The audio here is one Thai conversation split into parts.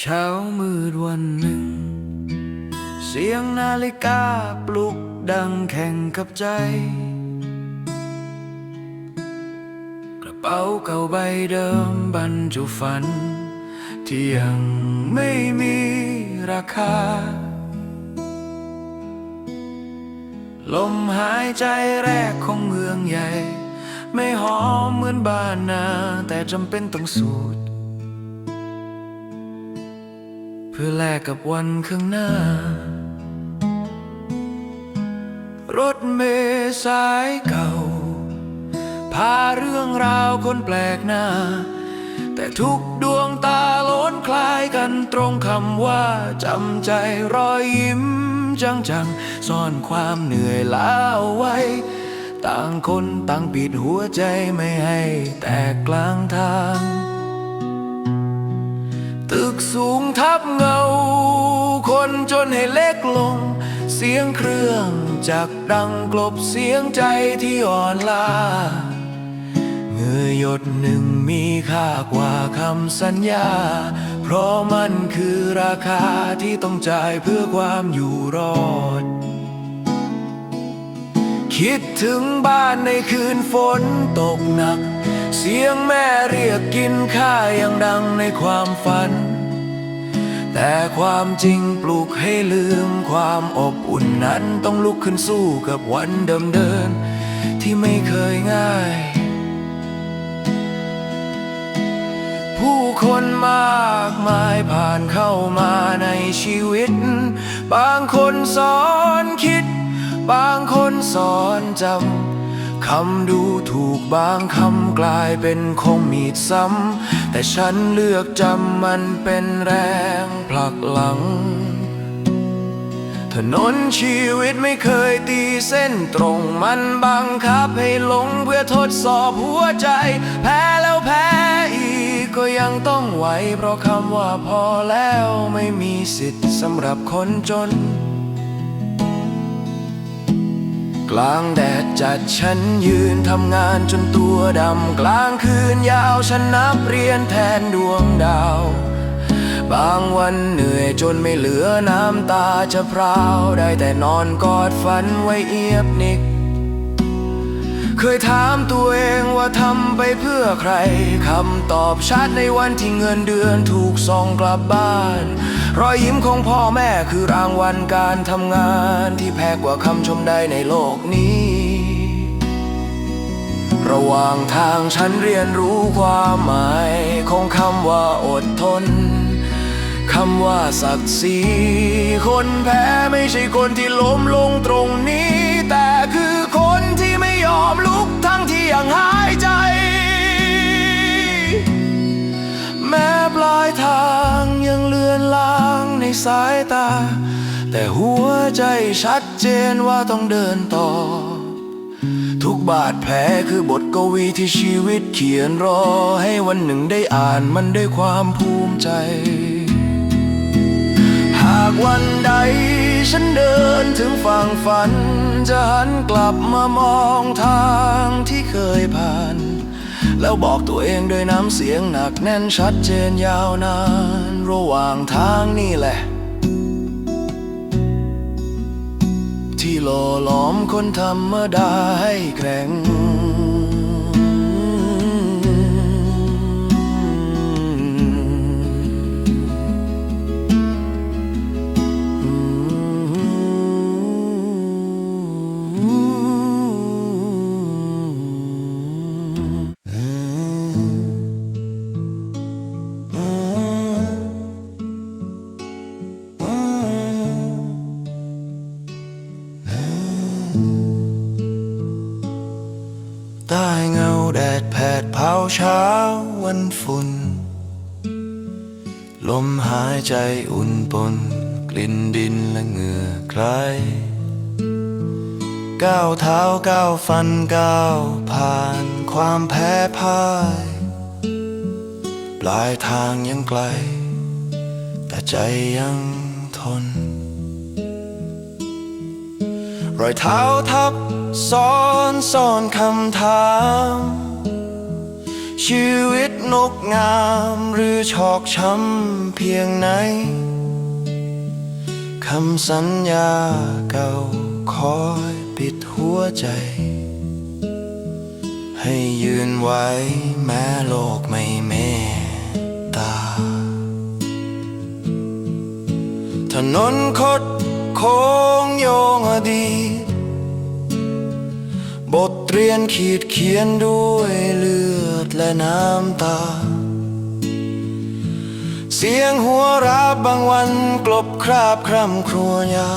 เช้ามืดวันหนึ่ง เสียงนาฬิกาปลุกดังแข่งกับใจ กระเป๋าเก่าใบเดิมบรรจุฝัน ที่ยังไม่มีราคา ลมหายใจแรกของเมืองใหญ่ ไม่หอมเหมือนบ้านนา แต่จำเป็นต้องสูด พื่อแลกกับวันข้างหน้า รถเมล์สายเก่า พาเรื่องราวคนแปลกหน้า แต่ทุกดวงตาล้นคล้ายกันตรงคำว่าจำใจรอยยิ้มจังจังๆซ่อนความเหนื่อยล้าเอาไว้ ต่างคนต่างปิดหัวใจไม่ให้แตกกลางทาง ตึกสูงทับเงา คนจนให้เล็กลง เสียงเครื่องจักดังกลบเสียงใจที่อ่อนล้าเงือหยดหนึ่งมีค่ากว่าคำสัญญา เพราะมันคือราคาที่ต้องจ่ายเพื่อความอยู่รอด คิดถึงบ้านในคืนฝนตกหนัก เสียงแม่เรียกกินข้ายังดังในความฝัน แต่ความจริงปลุกให้ลืมความอบอุ่นนั้นต้องลุกขึ้นสู้กับวันเดิมเดิน ที่ไม่เคยง่าย ผู้คนมากมายผ่านเข้ามาในชีวิต บางคนสอนคิด บางคนสอนจำ คำดูถูกบางคำกลายเป็นคงมีดซ้ำ แต่ฉันเลือกจำมันเป็นแรงผลักหลัง ถนนชีวิตไม่เคยตีเส้นตรงมันบังคับให้หลงเพื่อทดสอบหัวใจ แพ้แล้วแพ้อีกก็ยังต้องไหว เพราะคำว่าพอแล้วไม่มีสิทธิ์สำหรับคนจน กลางแดดจัดฉันยืนทำงานจนตัวดำ กลางคืนยาวฉันนับเรียนแทนดวงดาว บางวันเหนื่อยจนไม่เหลือน้ำตาจะพราว ได้แต่นอนกอดฝันไว้เอียบนิก เคยถามตัวเองว่าทำไปเพื่อใครคำตอบชัดในวันที่เงินเดือนถูกส่งกลับบ้าน รอยยิ้มของพ่อแม่คือรางวัลการทำงานที่แพงกว่าคำชมใดในโลกนี้ ระหว่างทางฉันเรียนรู้ความหมายของคำว่าอดทนคำว่าศักดิ์ศรีคนแพ้ไม่ใช่คนที่ล้มลงตรงนี้ แต่คือคนที่ไม่ยอมลุกทั้งที่ยังหายใจ แม้ปลายทาง สายตา แต่หัวใจชัดเจนว่าต้องเดินต่อ ทุกบาดแผลคือบทกวีที่ชีวิตเขียนรอ ให้วันหนึ่งได้อ่านมันด้วยความภูมิใจ หากวันใดฉันเดินถึงฝั่งฝัน จะหันกลับมามองทางที่เคยผ่าน แล้วบอกตัวเองด้วยน้ำเสียงหนักแน่นชัดเจนยาวนาน ระหว่างทางนี่แหละ ที่หล่อหลอมคนธรรมดาให้แข่ง และเหงื่อใคร ก้าวเท้าก้าวฟันก้าวผ่านความแพ้พ่าย ปลายทางยังไกล แต่ใจยังทน รอยเท้าทับซ้อนซ้อนคำถาม ชีวิตนกงามหรือชอกช้ำเพียงไหน คำสัญญาเก่าคอยปิดหัวใจ ให้ยืนไว้แม้โลกไม่เมตตา ถนนคดโค้งโยงอดีตบทเรียนขีดเขียนด้วยเลือดและน้ำตา เสียงหัวราะบางวันกลบ คราบคร่ำครวญยา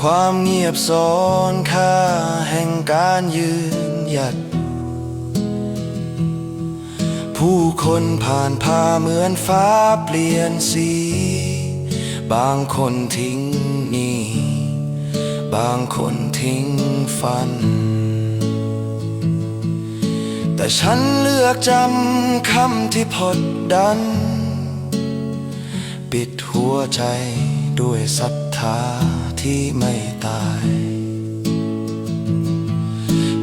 ความเงียบซ้อนค่าแห่งการยืนหยัด ผู้คนผ่านพาเหมือนฟ้าเปลี่ยนสี บางคนทิ้งหนี่ บางคนทิ้งฝัน แต่ฉันเลือกจำคำที่พดดัน ปิดหัวใจด้วยศรัทธาที่ไม่ตาย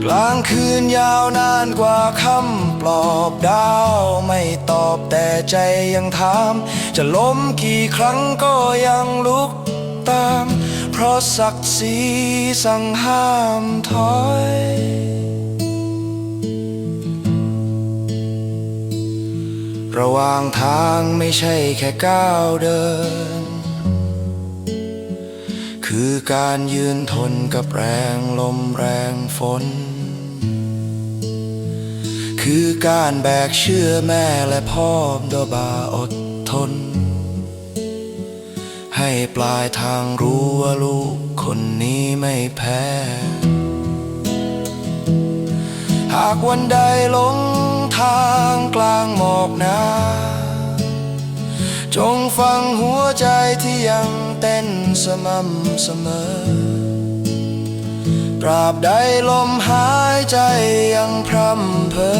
กลางคืนยาวนานกว่าคำปลอบดาวไม่ตอบแต่ใจยังถาม จะล้มกี่ครั้งก็ยังลุกตาม เพราะศักดิ์ศรีสั่งห้ามถอย ระหว่างทางไม่ใช่แค่ก้าวเดิน คือการยืนทนกับแรงลมแรงฝน คือการแบกเชื่อแม่และพ่อดบาอดทน ให้ปลายทางรู้ว่าลูกคนนี้ไม่แพ้ากวันใดหลงทางกลางหมอกหนา จงฟังหัวใจที่ยังเต้นสม่ำเสมอ ตราบใดลมหายใจยังพร่ำเพอ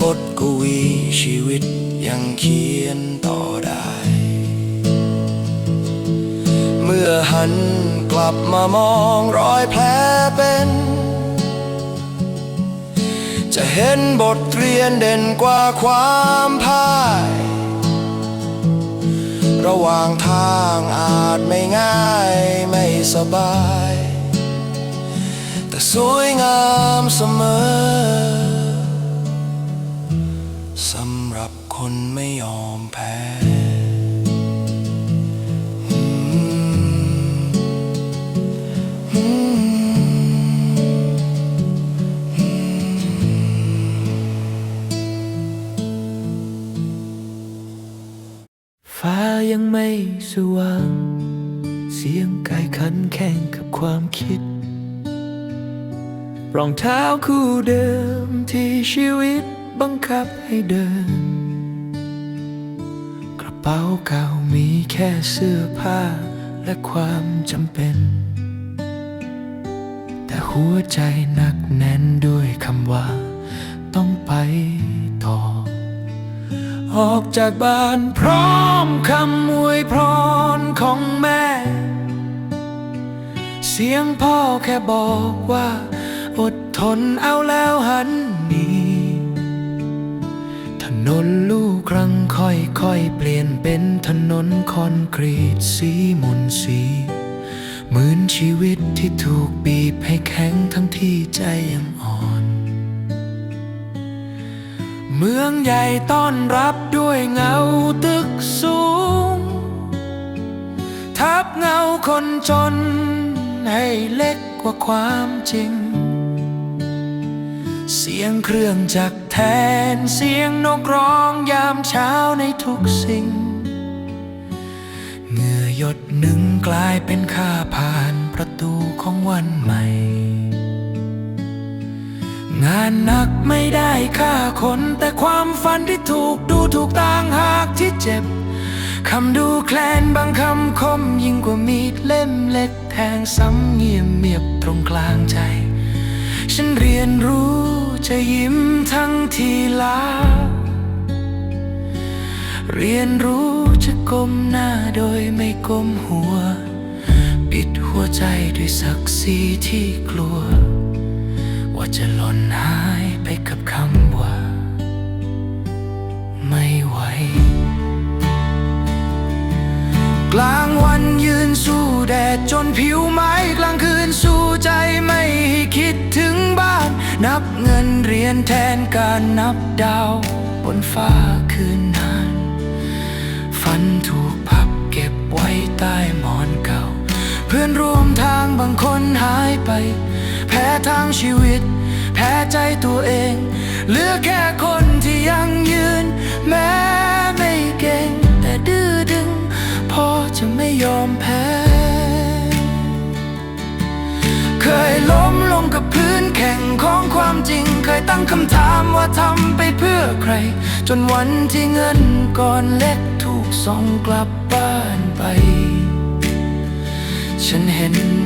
บทกวีชีวิตยังเขียนต่อได้ เมื่อหัน กลับมามองรอยแผลเป็น จะเห็นบทเรียนเด่นกว่าความพ่าย ระหว่างทางอาจไม่ง่ายไม่สบาย แต่สวยงามเสมอ ยังไม่สว่าง เสียงกายขันแข่งกับความคิด รองเท้าคู่เดิมที่ชีวิตบังคับให้เดิน กระเป๋าเก่ามีแค่เสื้อผ้าและความจำเป็น แต่หัวใจหนักแน่นด้วยคำว่า ต้องไป ออกจากบ้านพร้อมคำอวยพรของแม่ เสียงพ่อแค่บอกว่า อดทนเอาแล้วหันหนีถนนลูกรังค่อยๆเปลี่ยนเป็นถนนคอนกรีตสีมนสีเหมือนชีวิตที่ถูกบีบให้แข็งทั้งที่ใจยังอ่อน เมืองใหญ่ต้อนรับด้วยเงาตึกสูง ทับเงาคนจน ให้เล็กกว่าความจริง เสียงเครื่องจักรแทนเสียงนกร้องยามเช้าในทุกสิ่ง เหงื่อหยดหนึ่งกลายเป็นค่าผ่านประตูของวันใหม่ งานหนักไม่ได้ค่าคน แต่ความฝันที่ถูกดูถูกต่างหากที่เจ็บคำดูแคลนบางคำคมยิ่งกว่ามีดเล่มเล็กแทงซ้ำเงียบเมียบตรงกลางใจ ฉันเรียนรู้จะยิ้มทั้งทีลา เรียนรู้จะก้มหน้าโดยไม่ก้มหัว ปิดหัวใจด้วยศักดิ์ศรีที่กลัว ว่าจะหล่นหายไปกับคำว่า ไม่ไหว กลางวันยืนสู้แดดจนผิวไหม้กลางคืนสู้ใจไม่ให้คิดถึงบ้าน นับเงินเรียญแทนการนับดาว บนฟ้าคืนนานฝันถูกพับเก็บไว้ใต้หมอนเก่า เพื่อนร่วมทางบางคนหายไป แพ้ทางชีวิต แพ้ใจตัวเอง เหลือแค่คนที่ยังยืน แม้ไม่เก่ง แต่ดื้อดึง พอจะไม่ยอมแพ้ เคยล้มลงกับพื้นแข่งของความจริง เคยตั้งคำถามว่าทำไปเพื่อใคร จนวันที่เงินก้อนเล็กถูกส่งกลับบ้านไป ฉันเห็น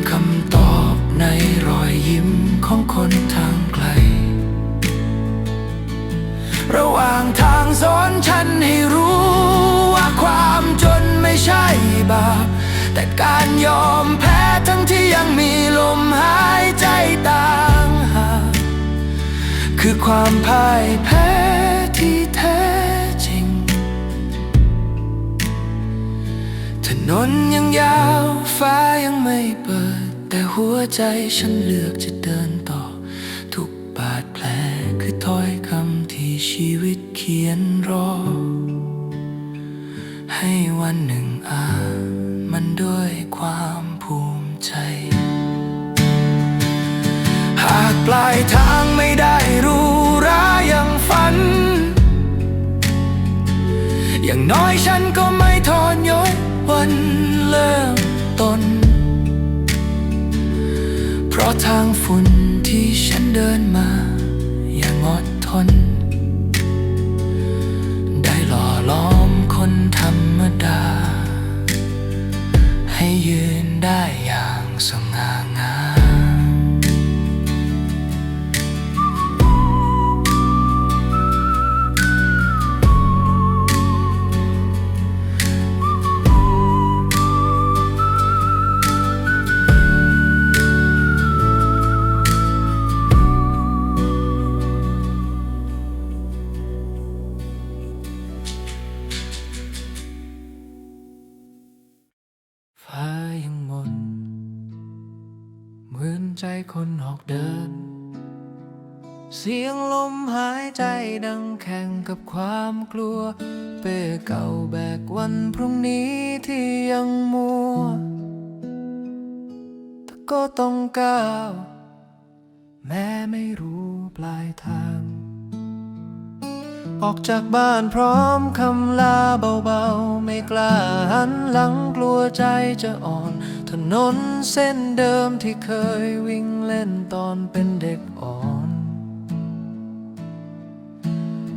ในรอยยิ้มของคนทางไกล ระหว่างทางสอนฉันให้รู้ว่าความจนไม่ใช่บาป แต่การยอมแพ้ทั้งที่ยังมีลมหายใจต่างหากคือความพ่ายแพ้ที่แท้จริง ถนนยังยาวฟ้ายังไม่เปิด หัวใจฉันเลือกจะเดินต่อ ทุกบาดแผลคือถ้อยคำที่ชีวิตเขียนรอ ให้วันหนึ่งอ่านมันด้วยความภูมิใจ หากปลายทางไม่ได้รู้รายังฝัน อย่างน้อยฉันก็ไม่ทอนยศวันเริ่ม เพราะทางฝุ่นที่ฉันเดินมา คนออกเดิน เสียงลมหายใจดังแข่งกับความกลัว เป้เก่าแบกวันพรุ่งนี้ที่ยังมัวแต่ก็ต้องก้าว แม้ไม่รู้ปลายทาง ออกจากบ้านพร้อมคำลาเบาๆ ไม่กล้าหันหลังกลัวใจจะอ่อนถนนเส้นเดิมที่เคยวิ่ง เล่นตอนเป็นเด็กอ่อน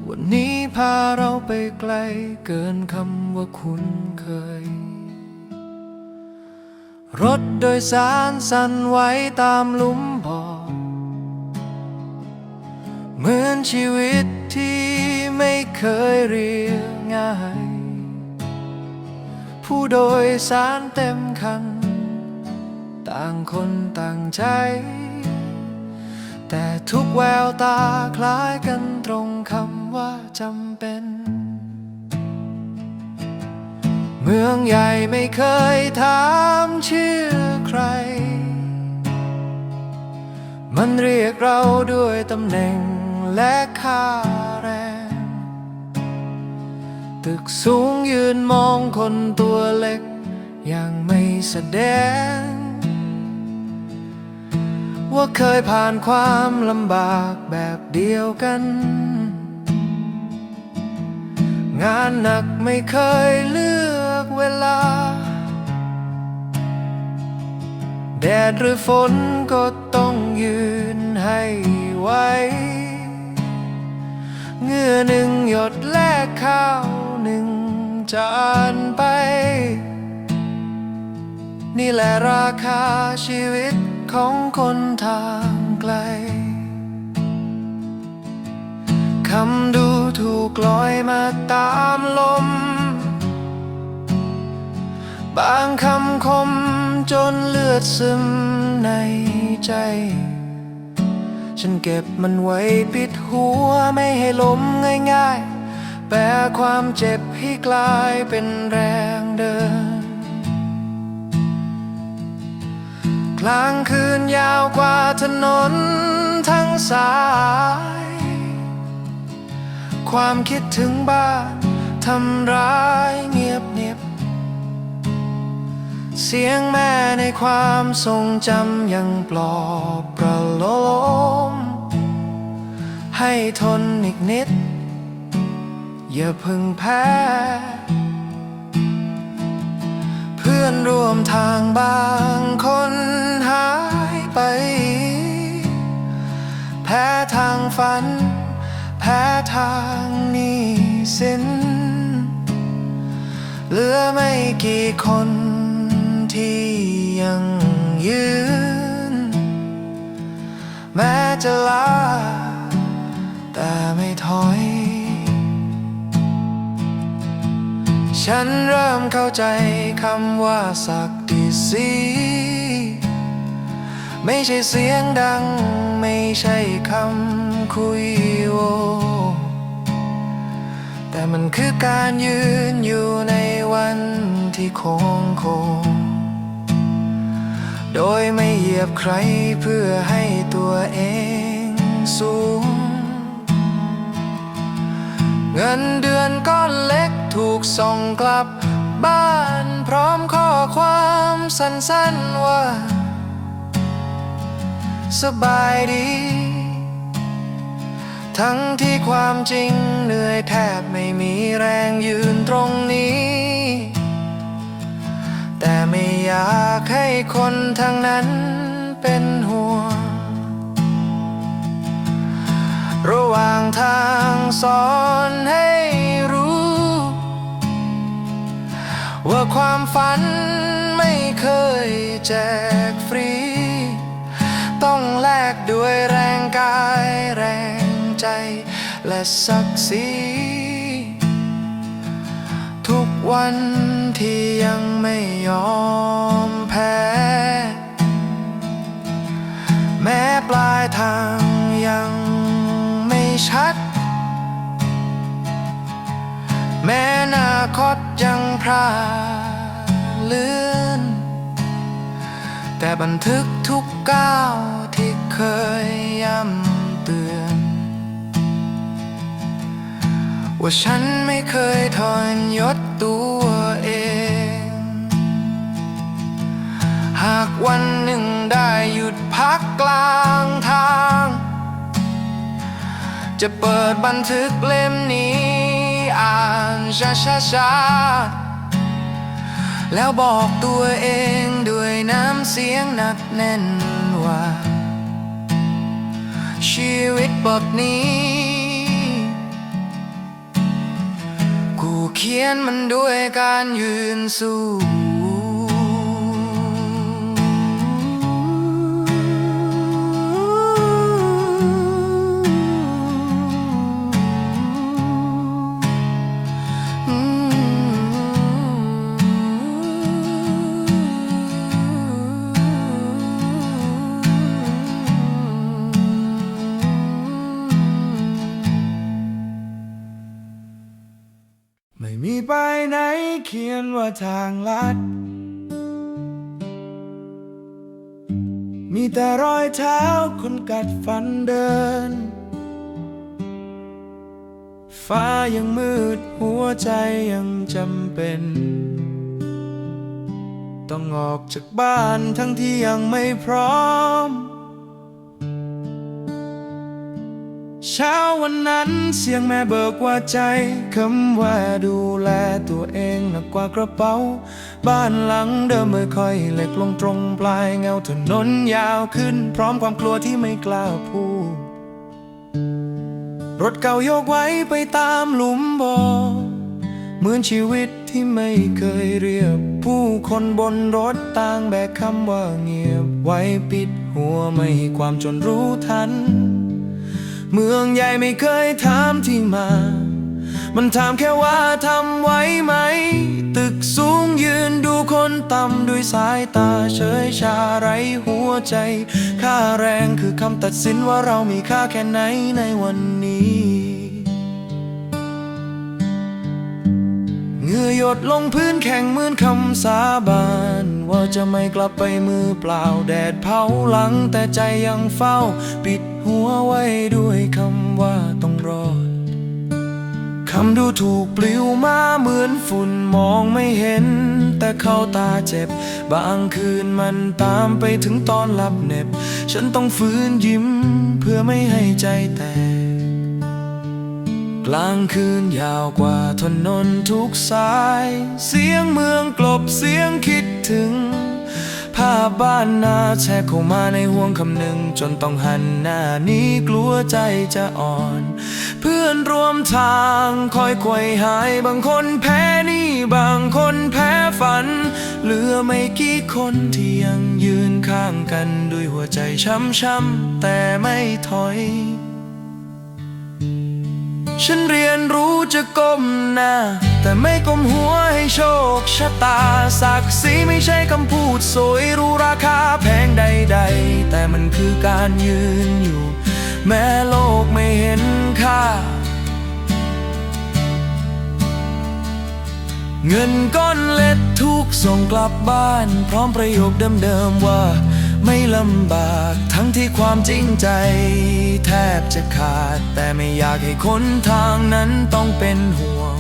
วันนี้พาเราไปไกลเกินคำว่าคุ้นเคย รถโดยสารสั่นไหวตามลุมบ่อเหมือนชีวิตที่ไม่เคยเรียบง่าย ผู้โดยสารเต็มคัน ต่างคนต่างใจ แต่ทุกแววตาคล้ายกันตรงคำว่าจำเป็น เมืองใหญ่ไม่เคยถามชื่อใคร มันเรียกเราด้วยตำแหน่งและค่าแรง ตึกสูงยืนมองคนตัวเล็กอย่างไม่แสดง ว่าเคยผ่านความลำบากแบบเดียวกัน งานหนักไม่เคยเลือกเวลา แดดหรือฝนก็ต้องยืนให้ไหวเงื่อหนึ่งหยดแลกข้าวหนึ่งจานไป นี่แหละราคาชีวิตของคนทางไกล คำดูถูกลอยมาตามลม บางคำคมจนเลือดซึมในใจ ฉันเก็บมันไว้ปิดหัวไม่ให้ล้มง่ายๆ แปลความเจ็บให้กลายเป็นแรงเดิน กลางคืนยาวกว่าถนนทั้งสาย ความคิดถึงบ้านทำร้ายเงียบเนียบ เสียงแม่ในความทรงจำยังปลอบประโลม ให้ทนอีกนิด อย่าพึ่งแพ้เพื่อนร่วมทางบางคน ฝัน แพ้ทางนี้สินเหลือไม่กี่คนที่ยังยืน แม้จะลาแต่ไม่ถอย ฉันเริ่มเข้าใจคำว่าสักดิสีไม่ใช่เสียงดัง ไม่ใช่คำ คุยโว แต่มันคือการยืนอยู่ในวันที่โค้งโค้งโดยไม่เหยียบใครเพื่อให้ตัวเองสูง เงินเดือนก้อนเล็กถูกส่งกลับบ้านพร้อมข้อความสั้นๆว่า สบายดี ทั้งที่ความจริงเหนื่อยแทบไม่มีแรงยืนตรงนี้ แต่ไม่อยากให้คนทางนั้นเป็นห่วง ระหว่างทางสอนให้รู้ ว่าความฝันไม่เคยแจกฟรี ต้องแลกด้วยแรงกายแรง ใจและศักดิ์ศรีทุกวันที่ยังไม่ยอมแพ้ แม้ปลายทางยังไม่ชัด แม้นาคตยังพราเลือนแต่บันทึกทุกก้าวที่เคยย้ำ ว่าฉันไม่เคยทอนยศตัวเอง หากวันหนึ่งได้หยุดพักกลางทาง จะเปิดบันทึกเล่มนี้ อ่านช้าช้าชาๆแล้วบอกตัวเองด้วยน้ำเสียงหนักแน่นว่า ชีวิตบทนี้ เขียนมันด้วยการยืนสู้ ไหนเขียนว่าทางลัด มีแต่รอยเท้าคนกัดฟันเดิน ฟ้ายังมืดหัวใจยังจำเป็น ต้องออกจากบ้านทั้งที่ยังไม่พร้อม เช้าวันนั้นเสียงแม่เบิกว่าใจคำว่าดูแลตัวเองหนักกว่ากระเป๋า บ้านหลังเดิมไม่ค่อยเล็กลงตรงปลายเงาถนนยาวขึ้น พร้อมความกลัวที่ไม่กล้าพูด รถเก่าโยกไว้ไปตามหลุมบ่อเหมือนชีวิตที่ไม่เคยเรียบ ผู้คนบนรถต่างแบกคำว่าเงียบ ไว้ปิดหัวไม่ให้ความจนรู้ทัน เมืองใหญ่ไม่เคยถามที่มา มันถามแค่ว่าทำไว้ไหม ตึกสูงยืนดูคนต่ำด้วยสายตาเฉยชาไรหัวใจ ค่าแรงคือคำตัดสินว่าเรามีค่าแค่ไหนในวันนี้ อหยดลงพื้นแข่งเหมือนคำสาบาน ว่าจะไม่กลับไปมือเปล่าแดดเผาหลังแต่ใจยังเฝ้า ปิดหัวไว้ด้วยคำว่าต้องรอดคำดูถูกปลิวมาเหมือนฝุ่นมองไม่เห็น แต่เข้าตาเจ็บ บางคืนมันตามไปถึงตอนหลับเหน็บ ฉันต้องฝืนยิ้มเพื่อไม่ให้ใจแตก กลางคืนยาวกว่าถนนทุกสาย เสียงเมืองกลบเสียงคิดถึง ภาพบ้านนาแชกเข้ามาในห่วงคำหนึ่ง จนต้องหันหน้านี้กลัวใจจะอ่อน เพื่อนร่วมทางคอยควยหาย บางคนแพ้นี่บางคนแพ้ฝัน เหลือไม่กี่คนที่ยังยืนข้างกันด้วยหัวใจช้ำๆแต่ไม่ถอย ฉันเรียนรู้จะก้มหน้า แต่ไม่ก้มหัวให้โชคชะตาศักดิ์ศรีไม่ใช่คำพูดสวยรู้ราคาแพงใด ๆ แต่มันคือการยืนอยู่ แม้โลกไม่เห็นค่า เงินก้อนเล็ดทุกส่งกลับบ้าน พร้อมประโยคเดิมๆว่า ไม่ลำบากทั้งที่ความจริงใจ แทบจะขาด แต่ไม่อยากให้คนทางนั้นต้องเป็นห่วง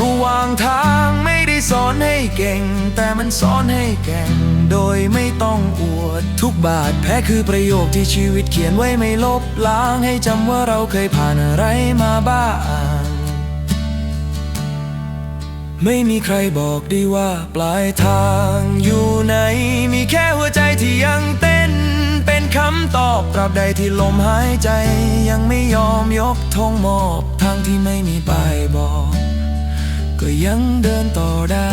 ระหว่างทางไม่ได้สอนให้เก่ง แต่มันสอนให้แก่ง โดยไม่ต้องอวด ทุกบาทแพ้คือประโยคที่ชีวิตเขียนไว้ไม่ลบล้างให้จำว่าเราเคยผ่านอะไรมาบ้าง ไม่มีใครบอกได้ว่าปลายทางอยู่ไหน มีแค่หัวใจที่ยังเต้น เป็นคำตอบตราบใดที่ลมหายใจ ยังไม่ยอมยกธงมอบทางที่ไม่มีป้ายบอก ก็ยังเดินต่อได้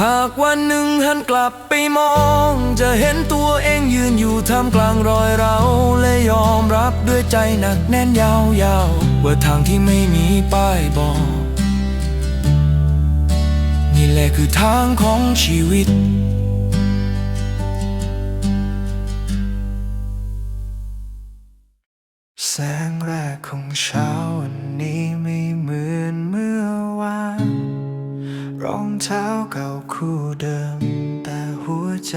หากวันหนึ่งหันกลับไปมอง จะเห็นตัวเองยืนอยู่ท่ามกลางรอยเราและยอมรับด้วยใจหนักแน่นยาวๆ ว่าทางที่ไม่มีป้ายบอก นี่แหละคือทางของชีวิตแสงแรกของเช้าวันนี้ไม่เหมือนเมื่อวาน รองเท้าเก่าคู่เดิม แต่หัวใจ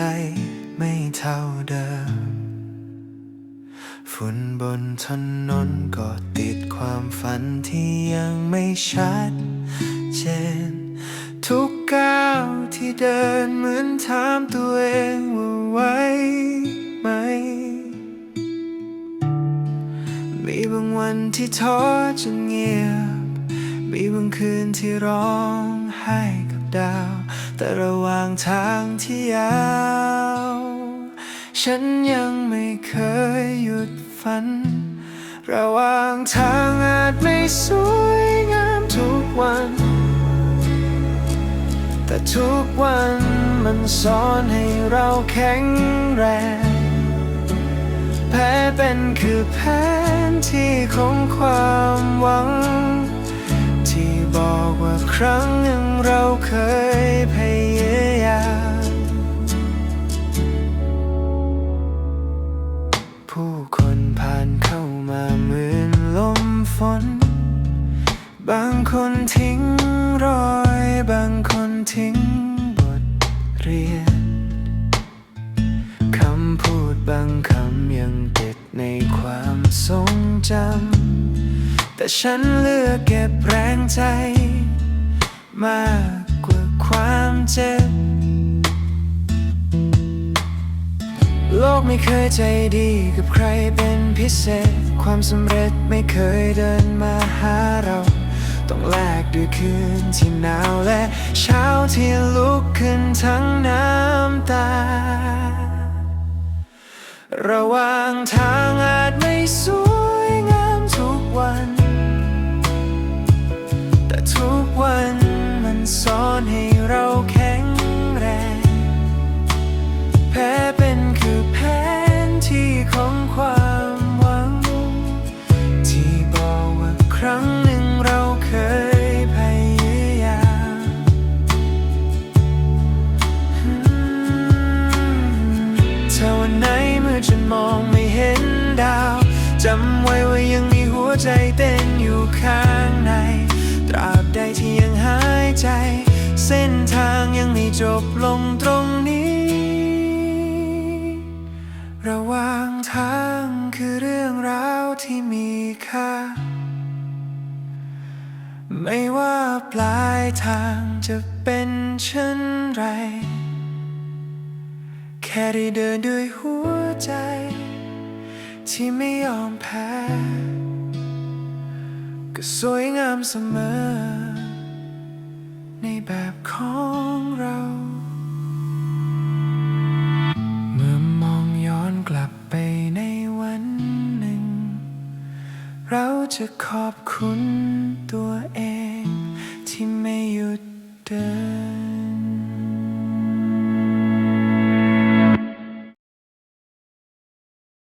ไม่เท่าเดิม ฝุ่นบนถนนก็ติดความฝันที่ยังไม่ชัดเจน ทุกก้าวที่เดินเหมือนถามตัวเองว่าไหวไหม มีบางวันที่ท้อจนเงียบ มีบางคืนที่ร้องไห้กับดาว แต่ระหว่างทางที่ยาว ฉันยังไม่เคยหยุดฝัน ระหว่างทางอาจไม่สวยงามทุกวัน แต่ทุกวันมันสอนให้เราแข็งแรงแพ้เป็นคือแผนที่ของความหวัง ที่บอกว่าครั้ง จำ แต่ฉันเลือกเก็บแรงใจ มากกว่าความเจ็บ โลกไม่เคยใจดีกับใครเป็นพิเศษ ความสำเร็จไม่เคยเดินมาหาเรา ต้องแลกด้วยคืนที่หนาวและเช้าที่ลุกขึ้นทั้งน้ำตา ระหว่างทางอาจ มั จบลงตรงนี้ ระหว่างทางคือเรื่องราวที่มีค่า ไม่ว่าปลายทางจะเป็นเช่นไร แค่ได้เดินด้วยหัวใจ ที่ไม่ยอมแพ้ ก็สวยงามเสมอ ในแบบของเรา เมื่อมองย้อนกลับไปในวันหนึ่ง เราจะขอบคุณตัวเองที่ไม่หยุดเดิน